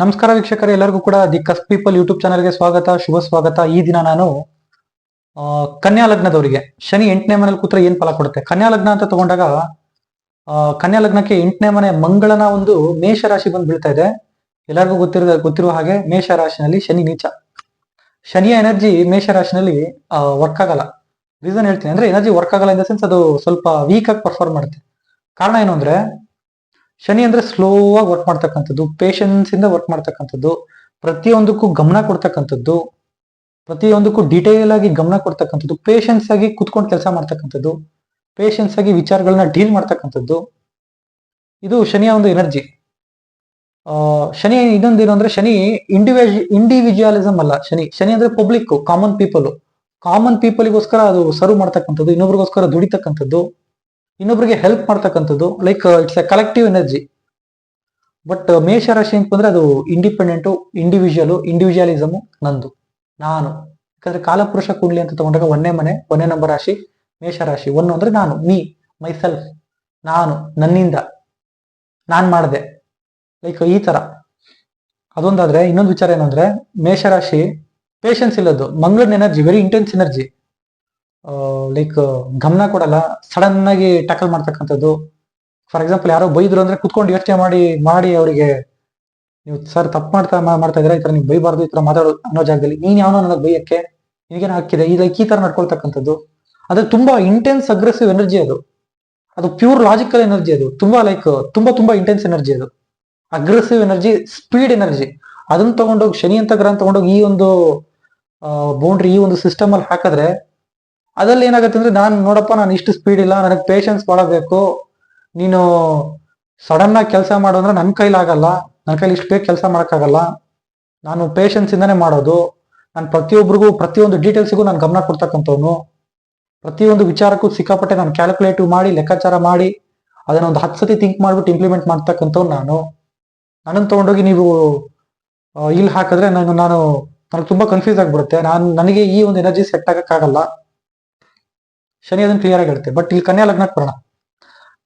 ನಮಸ್ಕಾರ ವೀಕ್ಷಕರೇ, ಎಲ್ಲರಿಗೂ ಕೂಡ ದಿ ಕಸ್ ಪೀಪಲ್ ಯೂಟ್ಯೂಬ್ ಚಾನಲ್ಗೆ ಸ್ವಾಗತ, ಶುಭ ಸ್ವಾಗತ. ಈ ದಿನ ನಾನು ಕನ್ಯಾ ಲಗ್ನದವರಿಗೆ, ಶನಿ ಎಂಟನೇ ಮನೇಲಿ ಕೂತ್ರೆ ಏನ್ ಫಲ ಕೊಡುತ್ತೆ? ಕನ್ಯಾ ಲಗ್ನ ಅಂತ ತಗೊಂಡಾಗ ಕನ್ಯಾ ಲಗ್ನಕ್ಕೆ ಎಂಟನೇ ಮನೆ ಮಂಗಳನ ಒಂದು ಮೇಷ ರಾಶಿ ಬಂದು ಬೀಳ್ತಾ ಇದೆ. ಎಲ್ಲರಿಗೂ ಗೊತ್ತಿರೋ ಗೊತ್ತಿರುವ ಹಾಗೆ ಮೇಷ ರಾಶಿನಲ್ಲಿ ಶನಿ ನೀಚ. ಶನಿಯ ಎನರ್ಜಿ ಮೇಷ ರಾಶಿನಲ್ಲಿ ವರ್ಕ್ ಆಗಲ್ಲ. ರೀಸನ್ ಹೇಳ್ತೀನಿ. ಅಂದ್ರೆ ಎನರ್ಜಿ ವರ್ಕ್ ಆಗಲ್ಲ ಇನ್ ದ ಸೆನ್ಸ್ ಅದು ಸ್ವಲ್ಪ ವೀಕ್ ಆಗಿ ಪರ್ಫಾರ್ಮ್ ಮಾಡುತ್ತೆ. ಕಾರಣ ಏನು ಅಂದ್ರೆ ಶನಿ ಅಂದ್ರೆ ಸ್ಲೋ ಆಗಿ ವರ್ಕ್ ಮಾಡ್ತಕ್ಕಂಥದ್ದು ಪೇಷನ್ಸ್ ಇಂದ ವರ್ಕ್ ಮಾಡ್ತಕ್ಕಂಥದ್ದು, ಪ್ರತಿಯೊಂದಕ್ಕೂ ಗಮನ ಕೊಡ್ತಕ್ಕಂಥದ್ದು, ಪ್ರತಿಯೊಂದಕ್ಕೂ ಡಿಟೇಲ್ ಆಗಿ ಗಮನ ಕೊಡ್ತಕ್ಕಂಥದ್ದು ಪೇಷನ್ಸ್ ಆಗಿ ಕುತ್ಕೊಂಡು ಕೆಲಸ ಮಾಡ್ತಕ್ಕಂಥದ್ದು ಪೇಷನ್ಸ್ ಆಗಿ ವಿಚಾರಗಳನ್ನ ಡೀಲ್ ಮಾಡ್ತಕ್ಕಂಥದ್ದು. ಇದು ಶನಿಯ ಒಂದು ಎನರ್ಜಿ ಶನಿ ಇನ್ನೊಂದು ಏನು ಅಂದ್ರೆ ಶನಿ ಇಂಡಿವಿಜ್ ಇಂಡಿವಿಜುವಲಿಸಮ್ ಅಲ್ಲ. ಶನಿ ಶನಿ ಅಂದ್ರೆ ಪಬ್ಲಿಕ್ ಕಾಮನ್ ಪೀಪಲ್ ಕಾಮನ್ ಪೀಪಲ್ಗೋಸ್ಕರ ಅದು ಸರ್ವ್ ಮಾಡ್ತಕ್ಕಂಥದ್ದು, ಇನ್ನೊಬ್ರಿಗೋಸ್ಕರ ದುಡಿತಕ್ಕಂಥದ್ದು. ಇನ್ನೊಬ್ರಿಗೆ ಹೆಲ್ಪ್ ಮಾಡ್ತಕ್ಕಂಥದ್ದು like it's a collective energy but Mesha ರಾಶಿ ಅಂತ ಬಂದ್ರೆ ಅದು ಇಂಡಿಪೆಂಡೆಂಟು ಇಂಡಿವಿಜುವಲು ಇಂಡಿವಿಜುವಲಿಸಮು ನಂದು. ನಾನು. ಯಾಕಂದ್ರೆ ಕಾಲಪುರುಷ ಕುಂಡ್ಲಿ ಅಂತ ತಗೊಂಡಾಗ ಒಂದೇ ಮನೆ, ಒಂದೇ ನಂಬರ್ ರಾಶಿ ಮೇಷ ರಾಶಿ ಒನ್ ಅಂದ್ರೆ ನಾನು ಮೀ ಮೈ ಸೆಲ್ಫ್ ನಾನು, ನನ್ನಿಂದ. ನಾನು ಮಾಡಿದೆ. ಲೈಕ್ ಈ ತರ. ಅದೊಂದಾದ್ರೆ, ಇನ್ನೊಂದು ವಿಚಾರ ಏನಂದ್ರೆ ಮೇಷ ಮೇಷರಾಶಿ ಪೇಷನ್ಸ್ ಇಲ್ಲದ್ದು ಮಂಗಳನ energy very intense energy like ಗಮನ ಕೊಡಲ್ಲ. ಸಡನ್ ಆಗಿ ಟ್ಯಾಕಲ್ ಮಾಡ್ತಕ್ಕಂಥದ್ದು. ಫಾರ್ ಎಕ್ಸಾಂಪಲ್ ಯಾರೋ ಬೈದ್ರು ಅಂದ್ರೆ ಕುತ್ಕೊಂಡು ಯೋಚನೆ ಮಾಡಿ ಮಾಡಿ ಅವರಿಗೆ, ನೀವು ಸರ್ ತಪ್ಪು ಮಾಡ್ತಾ ಮಾಡ್ತಾ ಇದ್ರೆ ಈ ತರ ನೀವು ಬೈಬಾರ್ದು, ಈ ತರ ಮಾತಾಡೋ ಅನ್ನೋ ಜಾಗದಲ್ಲಿ ನೀನ್ ಯಾವನೋ ನನಗೆ ಬೈಯಕ್ಕೆ ನಿನಗೇನು ಹಾಕಿದೆ? ಈ ಲೈಕ್ ಈ ತರ ನಡ್ಕೊಳ್ತಕ್ಕಂಥದ್ದು. ಅದು ತುಂಬಾ ಇಂಟೆನ್ಸ್ ಅಗ್ರೆಸಿವ್ ಎನರ್ಜಿ ಅದು. ಅದು ಪ್ಯೂರ್ ಲಾಜಿಕಲ್ ಎನರ್ಜಿ ಅದು. ತುಂಬಾ ಲೈಕ್ ತುಂಬಾ ತುಂಬಾ ಇಂಟೆನ್ಸ್ ಎನರ್ಜಿ ಅದು. ಅಗ್ರೆಸಿವ್ ಎನರ್ಜಿ ಸ್ಪೀಡ್ ಎನರ್ಜಿ ಅದನ್ನ ತಗೊಂಡೋಗಿ, ಶನಿ ಅಂತ ಗ್ರಹ ತಗೊಂಡೋಗಿ ಈ ಒಂದು ಬೌಂಡ್ರಿ ಈ ಒಂದು ಸಿಸ್ಟಮ್ ಅಲ್ಲಿ ಹಾಕಿದ್ರೆ ಅದ್ರಲ್ಲಿ ಏನಾಗುತ್ತೆ ಅಂದ್ರೆ ನಾನು ನೋಡಪ್ಪ, ನಾನು ಇಷ್ಟು ಸ್ಪೀಡ್ ಇಲ್ಲ, ನನಗೆ ಪೇಷನ್ಸ್ ಬಹಳ ಬೇಕು. ನೀನು ಸಡನ್ ಆಗಿ ಕೆಲಸ ಮಾಡು ನನ್ನ ಕೈಲಾಗಲ್ಲ ನನ್ನ ಕೈಲಿ ಇಷ್ಟು ಬೇಗ ಕೆಲಸ ಮಾಡೋಕ್ಕಾಗಲ್ಲ. ನಾನು ಪೇಷನ್ಸ್ ಇಂದಾನೆ ಮಾಡೋದು. ನಾನು ಪ್ರತಿಯೊಬ್ಬರಿಗೂ ಪ್ರತಿಯೊಂದು ಡೀಟೇಲ್ಸಿಗೂ ನಾನು ಗಮನ ಕೊಡ್ತಕ್ಕಂಥವ್ನು. ಪ್ರತಿಯೊಂದು ವಿಚಾರಕ್ಕೂ ಸಿಕ್ಕಾಪಟ್ಟೆ ನಾನು ಕ್ಯಾಲ್ಕುಲೇಟಿವ್ ಮಾಡಿ, ಲೆಕ್ಕಾಚಾರ ಮಾಡಿ, ಅದನ್ನ ಒಂದು ಹತ್ತು ಸತಿ ಥಿಂಕ್ ಮಾಡ್ಬಿಟ್ಟು ಇಂಪ್ಲಿಮೆಂಟ್ ಮಾಡ್ತಕ್ಕಂಥವ್ನು ನಾನು. ನನ್ನನ್ನು ತೊಗೊಂಡೋಗಿ ನೀವು ಇಲ್ಲಿ ಹಾಕಿದ್ರೆ ನಾನು ನಾನು, ನನಗೆ ತುಂಬಾ ಕನ್ಫ್ಯೂಸ್ ಆಗಿಬಿಡುತ್ತೆ. ನಾನು, ನನಗೆ ಈ ಒಂದು ಎನರ್ಜಿ ಸೆಟ್ ಆಗಕ್ಕಾಗಲ್ಲ. ಶನಿ ಅದನ್ನ ಕ್ಲಿಯರ್ ಆಗಿ ಹೇಳುತ್ತೆ ಬಟ್ ಇಲ್ಲಿ ಕನ್ಯಾ ಲಗ್ನಕ್ಕೆ ಬರೋಣ.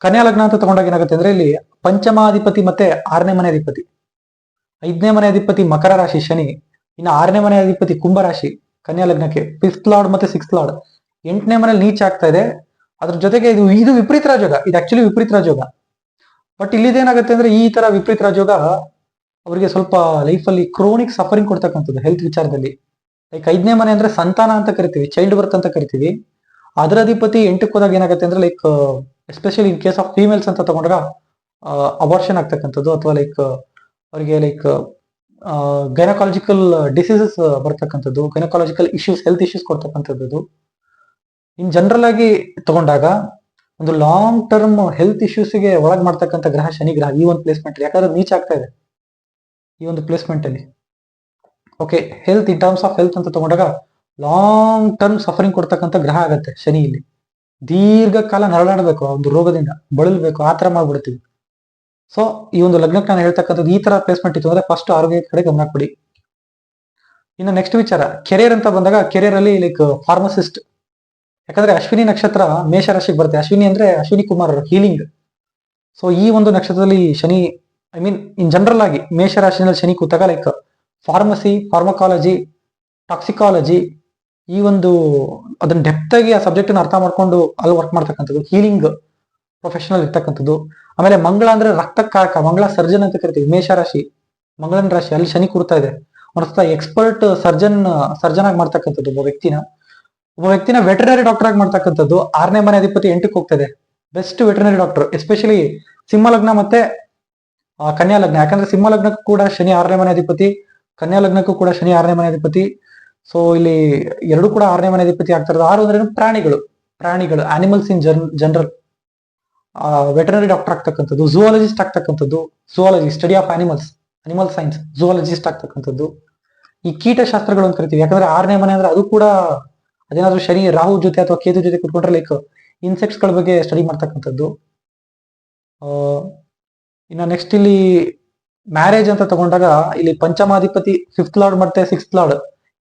ಕನ್ಯಾ ಲಗ್ನ ಅಂತ ತಗೊಂಡಾಗ ಏನಾಗುತ್ತೆ ಅಂದ್ರೆ ಇಲ್ಲಿ ಪಂಚಮಾಧಿಪತಿ ಮತ್ತೆ ಆರನೇ ಮನೆ ಅಧಿಪತಿ. ಐದನೇ ಮನೆ ಅಧಿಪತಿ ಮಕರ ರಾಶಿ ಶನಿ, ಇನ್ನು ಆರನೇ ಮನೆ ಅಧಿಪತಿ ಕುಂಭ ರಾಶಿ ಕನ್ಯಾ ಲಗ್ನಕ್ಕೆ ಫಿಫ್ತ್ ಲಾರ್ಡ್ ಮತ್ತೆ ಸಿಕ್ಸ್ ಲಾರ್ಡ್ ಎಂಟನೇ ಮನೇಲಿ ನೀಚ್ ಆಗ್ತಾ ಇದೆ. ಅದ್ರ ಜೊತೆಗೆ ಇದು ಇದು ವಿಪರೀತ ರಾಜೋಗ ಇದು ಆಕ್ಚುಲಿ ವಿಪರೀತ ರಾಜೋಗ ಬಟ್ ಇಲ್ಲಿದೇನಾಗುತ್ತೆ ಅಂದ್ರೆ ಈ ತರ ವಿಪರೀತ ರಾಜೋಗ ಅವರಿಗೆ ಸ್ವಲ್ಪ ಲೈಫಲ್ಲಿ ಕ್ರೋನಿಕ್ ಸಫರಿಂಗ್ ಕೊಡ್ತಕ್ಕಂಥದ್ದು ಹೆಲ್ತ್ ವಿಚಾರದಲ್ಲಿ. ಲೈಕ್ ಐದನೇ ಮನೆ ಅಂದ್ರೆ ಸಂತಾನ ಅಂತ ಕರಿತೀವಿ ಚೈಲ್ಡ್ ಬರ್ತ್ ಅಂತ ಕರಿತೀವಿ. ಅದರ ಅಧಿಪತಿ ಎಂಟಕ್ಕೆ ಹೋದಾಗ ಏನಾಗುತ್ತೆ ಅಂದ್ರೆ like especially in case of females ಅಂತ ತಗೊಂಡಾಗ ಅಬಾರ್ಷನ್ ಆಗ್ತಕ್ಕಂಥದ್ದು ಅಥವಾ ಲೈಕ್ ಅವರಿಗೆ ಲೈಕ್ ಗೈನಕಾಲಜಿಕಲ್ ಡಿಸೀಸಸ್ ಬರ್ತಕ್ಕಂಥದ್ದು ಗೈನಕಾಲಜಿಕಲ್ ಇಶ್ಯೂಸ್ ಹೆಲ್ತ್ ಇಶ್ಯೂಸ್ ಕೊಡ್ತಕ್ಕಂಥದ್ದು. ಇನ್ ಜನರಲ್ ಆಗಿ ತಗೊಂಡಾಗ, ಒಂದು ಲಾಂಗ್ ಟರ್ಮ್ ಹೆಲ್ತ್ ಇಶ್ಯೂಸ್ಗೆ ಒಳಗ್ ಮಾಡ್ತಕ್ಕಂಥ ಗ್ರಹ ಶನಿ ಗ್ರಹ ಈ ಒಂದು ಪ್ಲೇಸ್ಮೆಂಟ್ ಯಾಕಂದ್ರೆ ನೀಚ್ ಆಗ್ತಾ ಇದೆ ಈ ಒಂದು ಪ್ಲೇಸ್ಮೆಂಟ್ ಅಲ್ಲಿ. Okay health in terms of health ಅಂತ ತಗೊಂಡಾಗ ಲಾಂಗ್ ಟರ್ಮ್ ಸಫರಿಂಗ್ ಕೊಡ್ತಕ್ಕಂಥ ಗ್ರಹ ಆಗತ್ತೆ ಶನಿ ಇಲ್ಲಿ ದೀರ್ಘಕಾಲ ನರಳಾಡಬೇಕು, ಒಂದು ರೋಗದಿಂದ ಬಳಲ್ಬೇಕು, ಆ ತರ ಮಾಡ್ಬಿಡ್ತೀವಿ. ಸೊ ಈ ಒಂದು ಲಗ್ನಕ್ಕೆ ನಾನು ಹೇಳ್ತಕ್ಕಂಥದ್ದು ಈ ತರ ಪ್ಲೇಸ್ಮೆಂಟ್ ಇತ್ತು ಅಂದ್ರೆ ಫಸ್ಟ್ ಆರೋಗ್ಯ ಕಡೆ ಗಮನ ಕೊಡಿ. ಇನ್ನು ನೆಕ್ಸ್ಟ್ ವಿಚಾರ ಕೆರಿಯರ್ ಅಂತ ಬಂದಾಗ ಕೆರಿಯರ್ ಅಲ್ಲಿ ಲೈಕ್ ಫಾರ್ಮಸಿಸ್ಟ್ ಯಾಕಂದ್ರೆ ಅಶ್ವಿನಿ ನಕ್ಷತ್ರ ಮೇಷ ರಾಶಿಗೆ ಬರುತ್ತೆ. ಅಶ್ವಿನಿ ಅಂದ್ರೆ ಅಶ್ವಿನಿ ಕುಮಾರ್ ಹೀಲಿಂಗ್ ಸೊ ಈ ಒಂದು ನಕ್ಷತ್ರದಲ್ಲಿ Shani I mean in general ಆಗಿ ಮೇಷ ರಾಶಿನಲ್ಲಿ ಶನಿ ಕೂತಾಗ ಲೈಕ್ ಫಾರ್ಮಸಿ ಫಾರ್ಮಕಾಲಜಿ ಟಾಕ್ಸಿಕಾಲಜಿ ಈ ಒಂದು, ಅದನ್ನ ಡೆಪ್ತ್ ಆಗಿ ಆ ಸಬ್ಜೆಕ್ಟ್ ಅರ್ಥ ಮಾಡ್ಕೊಂಡು ಅಲ್ಲಿ ವರ್ಕ್ ಮಾಡ್ತಕ್ಕಂಥದ್ದು ಹೀಲಿಂಗ್ ಪ್ರೊಫೆಷನಲ್ ಇರ್ತಕ್ಕಂಥದ್ದು. ಆಮೇಲೆ ಮಂಗಳ ಅಂದ್ರೆ ರಕ್ತಕಾರಕ ಮಂಗಳ ಸರ್ಜನ್ ಅಂತ ಕರಿತೀವಿ, ಮೇಷ ರಾಶಿ, ಮಂಗಳನ ರಾಶಿ, ಅಲ್ಲಿ ಶನಿ ಕೂರ್ತಾ ಇದೆ. ಒಂದು ಎಕ್ಸ್ಪರ್ಟ್ ಸರ್ಜನ್ ಸರ್ಜನ್ ಆಗಿ ಮಾಡ್ತಕ್ಕಂಥದ್ದು ಒಬ್ಬ ವ್ಯಕ್ತಿನ. ಒಬ್ಬ ವ್ಯಕ್ತಿನ ವೆಟರ್ನರಿ ಡಾಕ್ಟರ್ ಆಗಿ ಮಾಡ್ತಕ್ಕಂಥದ್ದು, ಆರನೇ ಮನೆ ಅಧಿಪತಿ ಎಂಟಕ್ಕೆ ಹೋಗ್ತದೆ. Best veterinary doctor especially Simha ಲಗ್ನ ಮತ್ತೆ ಕನ್ಯಾ ಲಗ್ನ ಯಾಕಂದ್ರೆ ಸಿಂಹ ಲಗ್ನಕ್ಕೂ ಕೂಡ ಶನಿ ಆರನೇ ಮನೆ ಅಧಿಪತಿ ಕನ್ಯಾ ಲಗ್ನಕ್ಕೂ ಕೂಡ ಶನಿ ಆರನೇ ಮನೆ ಅಧಿಪತಿ. ಸೊ ಇಲ್ಲಿ ಎರಡು ಕೂಡ ಆರನೇ ಮನೆ ಅಧಿಪತಿ ಆಗ್ತಾ ಇರೋದು. ಆರು ಅಂದ್ರೆ ಪ್ರಾಣಿಗಳು. ಪ್ರಾಣಿಗಳು. Animals in gen general veterinary doctor ಆಗ್ತಕ್ಕಂಥದ್ದು ಝೂಯಾಲಜಿಸ್ಟ್ ಆಗ್ತಕ್ಕಂಥದ್ದು zoology study of animals animal science zoologist ಆಗ್ತಕ್ಕಂಥದ್ದು. ಈ ಕೀಟಶಾಸ್ತ್ರಗಳು ಅಂತ ಕರಿತೀವಿ. ಯಾಕಂದ್ರೆ ಆರನೇ ಮನೆ ಅಂದ್ರೆ ಅದು ಕೂಡ ಅದೇನಾದ್ರೂ ಶನಿ, ರಾಹು ಜೊತೆ ಅಥವಾ ಕೇತು ಜೊತೆ ಕುತ್ಕೊಂಡ್ರೆ ಲೈಕ್ ಇನ್ಸೆಕ್ಟ್ಸ್ಗಳ ಬಗ್ಗೆ ಸ್ಟಡಿ ಮಾಡ್ತಕ್ಕಂಥದ್ದು. ಇನ್ನು ನೆಕ್ಸ್ಟ್ ಇಲ್ಲಿ ಮ್ಯಾರೇಜ್ ಅಂತ ತಗೊಂಡಾಗ ಇಲ್ಲಿ ಪಂಚಮಾಧಿಪತಿ ಫಿಫ್ತ್ ಲಾರ್ಡ್ ಮತ್ತೆ sixth lord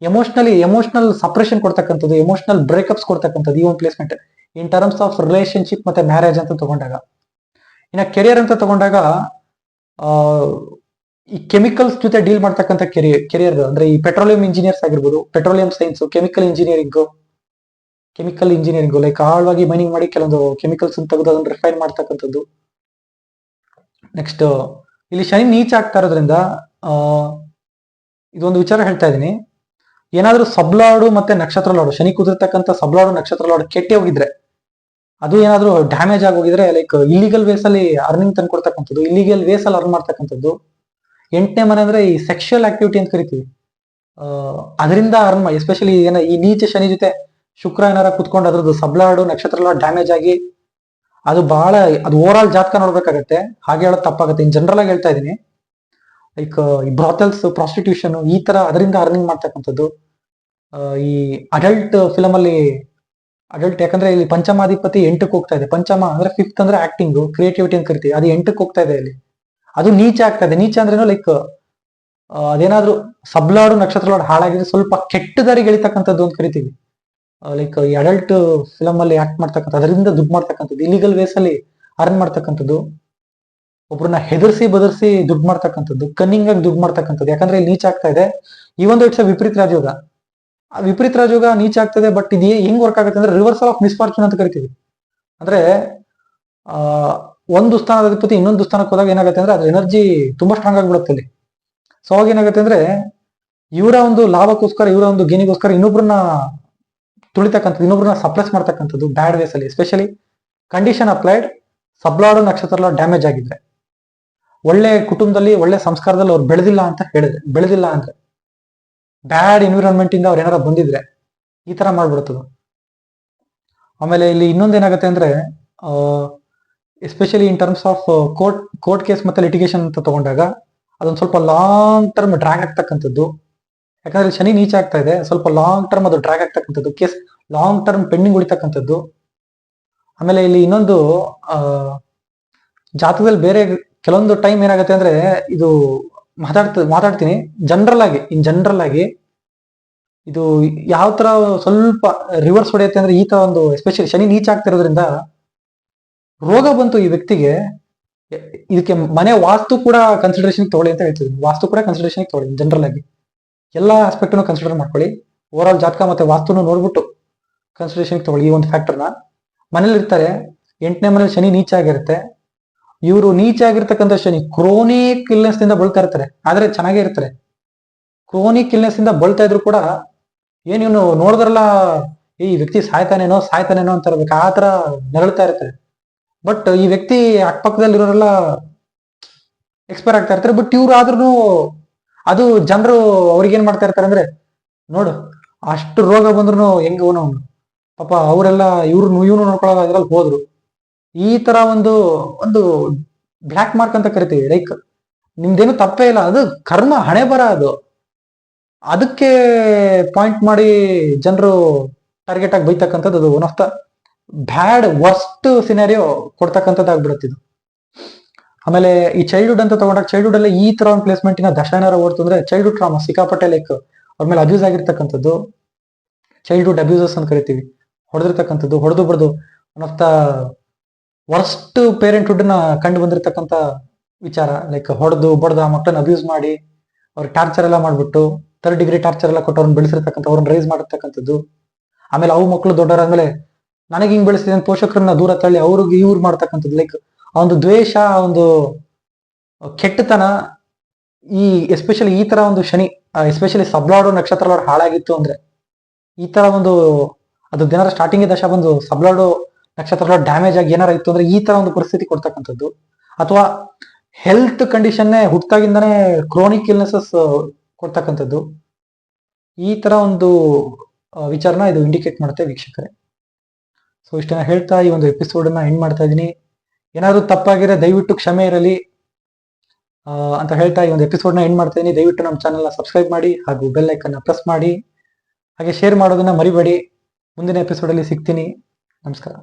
emotionally emotional suppression ಕೊಡ್ತಕ್ಕಂಥದ್ದು ಎಮೋಷನಲ್ ಬ್ರೇಕಪ್ಸ್ ಕೊಡ್ತಕ್ಕಂಥದ್ದು ಈ ಒಂದು placement in terms of relationship ಮತ್ತೆ ಮ್ಯಾರೇಜ್ ಅಂತ ತಗೊಂಡಾಗ. ಇನ್ನ ಕೆರಿಯರ್ ಅಂತ ತಗೊಂಡಾಗ ಈ ಕೆಮಿಕಲ್ಸ್ ಜೊತೆ ಡೀಲ್ ಮಾಡ್ತಕ್ಕಂಥ ಕೆರಿಯರ್ ಕೆರಿಯರ್ ಅಂದ್ರೆ ಈ ಪೆಟ್ರೋಲಿಯಂ ಇಂಜಿನಿಯರ್ಸ್ ಆಗಿರ್ಬೋದು petroleum science chemical engineering chemical engineering like ಆಳವಾಗಿ ಮೈನಿಂಗ್ ಮಾಡಿ ಕೆಲವೊಂದು ಕೆಮಿಕಲ್ಸ್ ತೆಗೆದು ಅದನ್ನು ರಿಫೈನ್ ಮಾಡ್ತಕ್ಕಂಥದ್ದು. ನೆಕ್ಸ್ಟ್ ಇಲ್ಲಿ ಶನಿ ನೀಚ್ ಆಗ್ತಾ ಇರೋದ್ರಿಂದ ಇದೊಂದು ವಿಚಾರ ಹೇಳ್ತಾ ಇದ್ದೀನಿ. ಏನಾದ್ರೂ ಸಬ್ಲಾಡು ಮತ್ತೆ ನಕ್ಷತ್ರ ಲಾಡು ಶನಿ ಕುದಿರ್ತಕ್ಕಂಥ ಸಬ್ಲಾಡು ನಕ್ಷತ್ರ ಲಾಡು ಕೆಟ್ಟೆ ಹೋಗಿದ್ರೆ, ಅದು ಏನಾದ್ರೂ ಡ್ಯಾಮೇಜ್ ಆಗಿ ಹೋಗಿದ್ರೆ ಲೈಕ್ ಇಲ್ಲಿಗಲ್ ವೇಸ್ ಅಲ್ಲಿ ಅರ್ನಿಂಗ್ ತಂದ್ಕೊಡ್ತಕ್ಕಂಥದ್ದು ಇಲ್ಲಿಗಲ್ ವೇಸ್ ಅಲ್ಲಿ ಅರ್ನ್ ಮಾಡ್ತಕ್ಕಂಥದ್ದು. ಎಂಟನೇ ಮನೆ ಅಂದ್ರೆ ಈ ಸೆಕ್ಷುವಲ್ ಆಕ್ಟಿವಿಟಿ ಅಂತ ಕರಿತೀವಿ. ಅದರಿಂದ ಅರ್ನ್ ಎಸ್ಪೆಷಲಿ ಏನ ಈ ನೀಚ ಶನಿ ಜೊತೆ ಶುಕ್ರ ಏನಾರ ಕುತ್ಕೊಂಡು ಅದ್ರದ್ದು ಸಬ್ಲಾಡು ನಕ್ಷತ್ರ ಲಾಡ್ ಡ್ಯಾಮೇಜ್ ಆಗಿ ಅದು ಬಹಳ ಅದು ಓವರ್ ಜಾತಕ ನೋಡ್ಬೇಕಾಗತ್ತೆ. ಹಾಗೆ ಹೇಳೋದು ತಪ್ಪಾಗುತ್ತೆ. ಇನ್ ಜನರಲ್ ಆಗಿ ಹೇಳ್ತಾ ಇದ್ದೀನಿ. ಲೈಕ್ ಈ ಬ್ರಾಥಲ್ಸ್ ಪ್ರಾಸ್ಟಿಟ್ಯೂಷನ್ ಈ ತರ ಅದರಿಂದ ಅರ್ನಿಂಗ್ ಮಾಡ್ತಕ್ಕಂಥದ್ದು. ಈ ಅಡಲ್ಟ್ ಫಿಲಮ್ ಅಲ್ಲಿ ಅಡಲ್ಟ್ ಯಾಕಂದ್ರೆ ಇಲ್ಲಿ ಪಂಚಮಾಧಿಪತಿ ಎಂಟಕ್ಕೆ ಹೋಗ್ತಾ ಇದೆ. ಪಂಚಮ ಅಂದ್ರೆ ಫಿಫ್ತ್ ಅಂದ್ರೆ ಆಕ್ಟಿಂಗ್ ಕ್ರಿಯೇಟಿವಿಟಿ ಅಂತ ಕರಿತೀವಿ. ಅದು ಎಂಟಕ್ಕೆ ಹೋಗ್ತಾ ಇದೆ ಇಲ್ಲಿ. ಅದು ನೀಚ ಆಗ್ತಾ ಇದೆ. ನೀಚ ಅಂದ್ರೇನು ಲೈಕ್ ಅದೇನಾದ್ರೂ ಸಬ್ಲಾಡು ನಕ್ಷತ್ರ ಲಾಡು ಹಾಳಾಗಿದ್ರೆ ಸ್ವಲ್ಪ ಕೆಟ್ಟ ದಾರಿಗೆ ಎಳಿತಕ್ಕಂಥದ್ದು ಅಂತ ಕರಿತೀವಿ. ಲೈಕ್ ಈ ಅಡಲ್ಟ್ ಫಿಲಮ್ ಅಲ್ಲಿ ಆಕ್ಟ್ ಮಾಡ್ತಕ್ಕಂಥ ಅದರಿಂದ ದುಡ್ಡು ಮಾಡ್ತಕ್ಕಂಥದ್ದು ಇಲಿಗಲ್ ವೇಸ್ ಅಲ್ಲಿ ಅರ್ನ್ ಮಾಡ್ತಕ್ಕಂಥದ್ದು, ಒಬ್ರನ್ನ ಹೆದರ್ಸಿ ಬದರ್ಸಿ ದುಡ್ಡು ಮಾಡ್ತಕ್ಕಂಥದ್ದು ಕನ್ನಿಂಗ್ ಆಗಿ ದುಡ್ಡು ಮಾಡ್ತಕ್ಕಂಥದ್ದು. ಯಾಕಂದ್ರೆ ಇಲ್ಲಿ ನೀಚ ಆಗ್ತಾ ಇದೆ. ಈ ಒಂದು ಇಟ್ಸ್ ವಿಪರೀತ ರಾಜಯೋಗ. ವಿಪರೀತ ರಾಜಯೋಗ ನೀಚ ಆಗ್ತದೆ ಬಟ್ ಇದು ಹೆಂಗ್ ವರ್ಕ್ ಆಗುತ್ತೆ ಅಂದ್ರೆ ರಿವರ್ಸಲ್ ಆಫ್ ಮಿಸ್ಫಾರ್ಚೂನ್ ಅಂತ ಕರಿತೀವಿ. ಅಂದ್ರೆ ಒಂದು ಸ್ಥಾನದ ಅಧಿಪತಿ ಇನ್ನೊಂದು ಸ್ಥಾನಕ್ಕೆ ಹೋದಾಗ ಏನಾಗುತ್ತೆ ಅಂದ್ರೆ ಅದ್ರ ಎನರ್ಜಿ ತುಂಬಾ ಸ್ಟ್ರಾಂಗ್ ಆಗಿಬಿಡುತ್ತೆ ಅಲ್ಲಿ. ಸೊ ಅವಾಗ ಏನಾಗುತ್ತೆ ಅಂದ್ರೆ, ಇವರ ಒಂದು ಲಾಭಕ್ಕೋಸ್ಕರ, ಇವರ ಒಂದು ಗೇನಿಗೋಸ್ಕರ ಇನ್ನೊಬ್ರನ್ನ ತುಳಿತಕ್ಕಂಥದ್ದು, ಇನ್ನೊಬ್ರನ್ನ ಸಪ್ರೆಸ್ ಮಾಡ್ತಕ್ಕಂಥದ್ದು ಬ್ಯಾಡ್ ವೇಸ್ ಅಲ್ಲಿ. ಎಸ್ಪೆಷಲಿ ಕಂಡೀಷನ್ ಅಪ್ಲೈಡ್ ಸಬ್ಲಾಡು ನಕ್ಷತ್ರ ಡ್ಯಾಮೇಜ್ ಆಗಿದ್ರೆ. ಒಳ್ಳೆ ಕುಟುಂಬದಲ್ಲಿ, ಒಳ್ಳೆ ಸಂಸ್ಕಾರದಲ್ಲಿ ಅವ್ರು ಬೆಳೆದಿಲ್ಲ ಅಂತ ಹೇಳಿದ್ರೆ ಬೆಳೆದಿಲ್ಲ ಅಂದ್ರೆ. ಬ್ಯಾಡ್ ಎನ್ವಿರಾನ್ಮೆಂಟ್ ಇಂದ ಅವ್ರು ಏನಾರ ಬಂದಿದ್ರೆ ಈ ತರ ಮಾಡ್ಬಿಡುತ್ತದ ಆಮೇಲೆ ಇಲ್ಲಿ ಇನ್ನೊಂದು ಏನಾಗುತ್ತೆ ಅಂದ್ರೆ especially in terms of court court case ಮತ್ತೆ ಲಿಟಿಗೇಷನ್ ಅಂತ ತಗೊಂಡಾಗ ಅದೊಂದು ಸ್ವಲ್ಪ ಲಾಂಗ್ ಟರ್ಮ್ ಡ್ರ್ಯಾಗ್ ಆಗ್ತಕ್ಕಂಥದ್ದು. ಯಾಕಂದ್ರೆ ಶನಿ ನೀಚ ಆಗ್ತಾ ಇದೆ, ಸ್ವಲ್ಪ ಲಾಂಗ್ ಟರ್ಮ್ ಅದು ಡ್ರ್ಯಾಗ್ ಆಗ್ತಕ್ಕಂಥದ್ದು ಕೇಸ್ ಲಾಂಗ್ ಟರ್ಮ್ ಪೆಂಡಿಂಗ್ ಉಳಿತಕ್ಕಂಥದ್ದು. ಆಮೇಲೆ ಇಲ್ಲಿ ಇನ್ನೊಂದು ಜಾತಕದಲ್ಲಿ ಬೇರೆ ಕೆಲವೊಂದು ಟೈಮ್ ಏನಾಗುತ್ತೆ ಅಂದ್ರೆ ಇದು ಮಾತಾಡ್ತ, ಮಾತಾಡ್ತೀನಿ. ಜನರಲ್ ಆಗಿ ಇನ್ ಜನರಲ್ ಆಗಿ ಇದು ಯಾವ ತರ ಸ್ವಲ್ಪ ರಿವರ್ಸ್ ಹೊಡೆಯುತ್ತೆ ಅಂದ್ರೆ ಈ ತರ ಒಂದು ಎಸ್ಪೆಷಲಿ ಶನಿ ನೀಚ ಆಗ್ತಿರೋದ್ರಿಂದ ರೋಗ ಬಂತು ಈ ವ್ಯಕ್ತಿಗೆ ಇದಕ್ಕೆ ಮನೆ ವಾಸ್ತು ಕೂಡ ಕನ್ಸಿಡರೇಷನ್ ತಗೊಳ್ಳಿ ಅಂತ ಹೇಳ್ತಿದ್ದೀನಿ ವಾಸ್ತು ಕೂಡ ಕನ್ಸಿಡರೇಷನ್ ತಗೊಳ್ಳಿ ಜನರಲ್ ಆಗಿ. ಎಲ್ಲ ಆಸ್ಪೆಕ್ಟ್ ಕನ್ಸಿಡರ್ ಮಾಡ್ಕೊಳ್ಳಿ. ಓವರ್ ಆಲ್ ಜಾತಕ ಮತ್ತೆ ವಾಸ್ತುನು ನೋಡ್ಬಿಟ್ಟು ಕನ್ಸಿಡರೇಷನ್ ತಗೊಳ್ಳಿ ಈ ಒಂದು ಫ್ಯಾಕ್ಟರ್ನ ಮನೇಲಿ ಇರ್ತಾರೆ ಎಂಟನೇ ಮನೇಲಿ ಶನಿ ನೀಚ ಆಗಿರುತ್ತೆ. ಇವರು ನೀಚ ಆಗಿರ್ತಕ್ಕಂಥ ಶನಿ ಕ್ರೋನಿಕ್ ಇಲ್ನೆಸ್ನಿಂದ ಬಳ್ತಾ ಇರ್ತಾರೆ. ಆದ್ರೆ ಚೆನ್ನಾಗೇ ಇರ್ತಾರೆ. ಕ್ರೋನಿಕ್ ಇಲ್ನೆಸ್ ಇಂದ ಬಳಲ್ತಾ ಇದ್ರು ಕೂಡ ಏನ್ ಇವನು ನೋಡಿದ್ರಲ್ಲ ಈ ವ್ಯಕ್ತಿ ಸಾಯ್ತಾನೇನೋ ಸಾಯ್ತಾನೇನೋ ಅಂತ ಇರ್ಬೇಕು ಆ ತರ ನರಳ್ತಾ ಇರ್ತಾರೆ. ಬಟ್ ಈ ವ್ಯಕ್ತಿ ಅಕ್ಕಪಕ್ಕದಲ್ಲಿರೋರೆಲ್ಲ ಎಕ್ಸ್ಪೈರ್ ಆಗ್ತಾ ಇರ್ತಾರೆ. ಬಟ್ ಇವ್ರು ಆದ್ರೂ ಅದು ಜನರು ಅವ್ರಿಗೆ ಏನ್ ಮಾಡ್ತಾ ಇರ್ತಾರೆ ಅಂದ್ರೆ, ನೋಡು, ಅಷ್ಟು ರೋಗ ಬಂದ್ರು ಹೆಂಗ ಅವನು? ಪಾಪ ಅವರೆಲ್ಲ ಇವ್ರು ಇವನು ನೋಡ್ಕೊಳ್ಳೋದ್ರಲ್ಲಿ ಹೋದ್ರು. ಈ ತರ ಒಂದು ಒಂದು ಬ್ಲ್ಯಾಕ್ ಮಾರ್ಕ್ ಅಂತ ಕರಿತೀವಿ ಲೈಕ್ ನಿಮ್ದೇನು ತಪ್ಪೇ ಇಲ್ಲ, ಅದು ಕರ್ಮ, ಹಣೆ ಬರ ಅದು. ಅದಕ್ಕೆ ಪಾಯಿಂಟ್ ಮಾಡಿ ಜನರು ಟಾರ್ಗೆಟ್ ಆಗಿ ಬೈತಕ್ಕಂಥದ್ದು ಅದು one of the bad worst scenario ಕೊಡ್ತಕ್ಕಂಥದ್ದು ಆಗ್ಬಿಡುತ್ತಿದ್ದು ಆಮೇಲೆ ಈ ಚೈಲ್ಡ್ಹುಡ್ ಅಂತ ತಗೊಂಡಾಗ ಚೈಲ್ಡ್ಹುಡ್ ಅಲ್ಲಿ ಈ ತರ ಒಂದು ಪ್ಲೇಸ್ಮೆಂಟ್ ದಶ ಓಡ್ತು ಅಂದ್ರೆ ಚೈಲ್ಡ್ಹುಡ್ ಟ್ರಾಮಾ ಸಿಕ್ಕಾಪಟ್ಟೆ ಲೈಕ್ ಅವ್ರ ಮೇಲೆ ಅಬ್ಯೂಸ್ ಆಗಿರ್ತಕ್ಕಂಥದ್ದು. ಚೈಲ್ಡ್ಹುಡ್ ಅಬ್ಯೂಸಸ್ ಅಂತ ಕರಿತೀವಿ, ಹೊಡೆದಿರ್ತಕ್ಕಂಥದ್ದು, ಹೊಡೆದು ಬಡ್ದು one of the worst parent ಹುಡ್ನ ಕಂಡು ಬಂದಿರತಕ್ಕಂತ ವಿಚಾರ ಲೈಕ್ ಹೊಡೆದು, ಬಡ್ದು ಆ ಮಕ್ಕಳನ್ನ ಅಬ್ಯೂಸ್ ಮಾಡಿ ಅವ್ರಿಗೆ ಟಾರ್ಚರ್ ಎಲ್ಲ ಮಾಡ್ಬಿಟ್ಟು ಥರ್ಡ್ ಡಿಗ್ರಿ ಟಾರ್ಚರ್ ಎಲ್ಲ ಕೊಟ್ಟು ಅವ್ರನ್ನ ಬೆಳೆಸಿರ್ತಕ್ಕಂಥ ಅವ್ರನ್ನ ರೈಸ್ ಮಾಡಿರ್ತಕ್ಕಂಥದ್ದು. ಆಮೇಲೆ ಅವು ಮಕ್ಕಳು ದೊಡ್ಡವರಾದ್ಮೇಲೆ ನನಗೆ ಹಿಂಗ್ ಬೆಳೆಸಿದ ಪೋಷಕರನ್ನ ದೂರ ತಳ್ಳಿ, ಅವ್ರಿಗೆ ಇವ್ರು ಮಾಡ್ತಕ್ಕಂಥದ್ದು. ಲೈಕ್ ಆ ಒಂದು ದ್ವೇಷ ಒಂದು ಕೆಟ್ಟತನ, ಈ ಎಸ್ಪೆಷಲಿ ಈ ತರ ಒಂದು ಶನಿ ಎಸ್ಪೆಷಲಿ ಸಬ್ಲಾಡು ನಕ್ಷತ್ರ ಹಾಳಾಗಿತ್ತು ಅಂದ್ರೆ, ಈ ತರ ಒಂದು, ಅದು ದಿನದ ಸ್ಟಾರ್ಟಿಂಗ್ ದಶ ಬಂದು ಸಬ್ಲಾಡು ನಕ್ಷತ್ರ ಡ್ಯಾಮೇಜ್ ಆಗಿ ಏನಾರ ಇತ್ತು ಅಂದ್ರೆ ಈ ತರ ಒಂದು ಪರಿಸ್ಥಿತಿ ಕೊಡ್ತಕ್ಕಂಥದ್ದು. ಅಥವಾ ಹೆಲ್ತ್ ಕಂಡೀಷನ್ನೇ ಹುಟ್ಟಾಗಿಂದನೇ ಕ್ರೋನಿಕ್ ಇಲ್ನೆಸಸ್ ಕೊಡ್ತಕ್ಕಂಥದ್ದು. ಈ ತರ ಒಂದು ವಿಚಾರನ ಇದು ಇಂಡಿಕೇಟ್ ಮಾಡುತ್ತೆ ವೀಕ್ಷಕರೇ. ಸೊ ಇಷ್ಟನ್ನ ಹೇಳ್ತಾ ಈ ಒಂದು ಎಪಿಸೋಡ್ ಅನ್ನ ಎಂಡ್ ಮಾಡ್ತಾ ಇದ್ದೀನಿ. ಏನಾದರೂ ತಪ್ಪಾಗಿದ್ರೆ ದಯವಿಟ್ಟು ಕ್ಷಮೆ ಇರಲಿ. ಅಂತ ಹೇಳ್ತಾ ಈ ಒಂದು ಎಪಿಸೋಡ್ನ ಎಂಡ್ ಮಾಡ್ತಾ ಇದ್ದೀನಿ. ದಯವಿಟ್ಟು ನಮ್ಮ ಚಾನಲ್ ಸಬ್ಸ್ಕ್ರೈಬ್ ಮಾಡಿ ಹಾಗೂ ಬೆಲ್ ಐಕನ್ ಪ್ರೆಸ್ ಮಾಡಿ. ಹಾಗೆ ಶೇರ್ ಮಾಡೋದನ್ನ ಮರಿಬೇಡಿ. ಮುಂದಿನ ಎಪಿಸೋಡ್ ಅಲ್ಲಿ ಸಿಗ್ತೀನಿ. ನಮಸ್ಕಾರ.